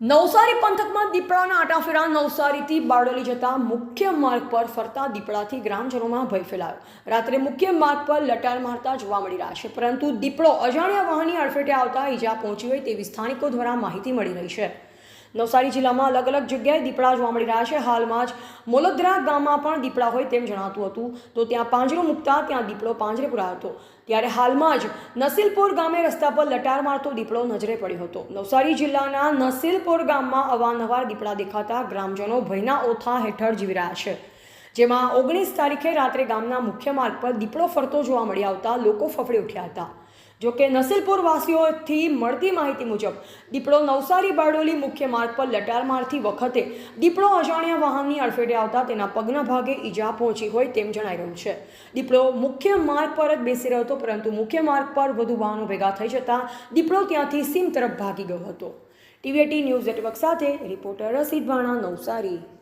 નવસારી પંથકમાં દીપડાના આટાફેરા નવસારીથી બારડોલી જતા મુખ્ય માર્ગ પર ફરતા દીપડાથી ગ્રામજનોમાં ભય ફેલાયો. રાત્રે મુખ્ય માર્ગ પર લટાર મારતા જોવા મળી રહ્યા છે, પરંતુ દીપડો અજાણ્યા વાહનની અડફેટે આવતા ઈજા પહોંચી હોય તેવી સ્થાનિકો દ્વારા માહિતી મળી રહી છે. નવસારી જિલ્લામાં અલગ અલગ જગ્યાએ દીપડા જોવા મળી રહ્યા છે. હાલમાં જ મોલદ્રા ગામમાં પણ દીપડા હોય તેમ જણાતું હતું. તો ત્યાં પાંજરો મૂકતા ત્યાં દીપડો પાંજરે પુરાયો હતો. ત્યારે હાલમાં જ નસીલપુર ગામે રસ્તા પર લટાર મારતો દીપડો નજરે પડ્યો હતો. નવસારી જિલ્લાના નસીલપુર ગામમાં અવારનવાર દીપડા દેખાતા ગ્રામજનો ભયના ઓથા હેઠળ જીવી રહ્યા છે. જેમાં ઓગણીસ તારીખે રાત્રે ગામના મુખ્ય માર્ગ પર દીપડો ફરતો જોવા મળી આવતા લોકો ફફડી ઉઠ્યા હતા. જોકે નસીલપુર વાસીઓથી મળતી માહિતી મુજબ, દીપડો નવસારી બારડોલી મુખ્ય માર્ગ પર લટાર મારતી વખતે દીપડો અજાણ્યા વાહનની અડફેટે આવતા તેના પગના ભાગે ઈજા પહોંચી હોય તેમ જણાઈ રહ્યું છે. દીપડો મુખ્ય માર્ગ પર જ બેસી રહ્યો હતો, પરંતુ મુખ્ય માર્ગ પર વધુ વાહનો ભેગા થઈ જતાં દીપડો ત્યાંથી સીમ તરફ ભાગી ગયો હતો. ટીવીએટી ન્યૂઝ નેટવર્ક સાથે રિપોર્ટર રસીદ ભાણા નવસારી.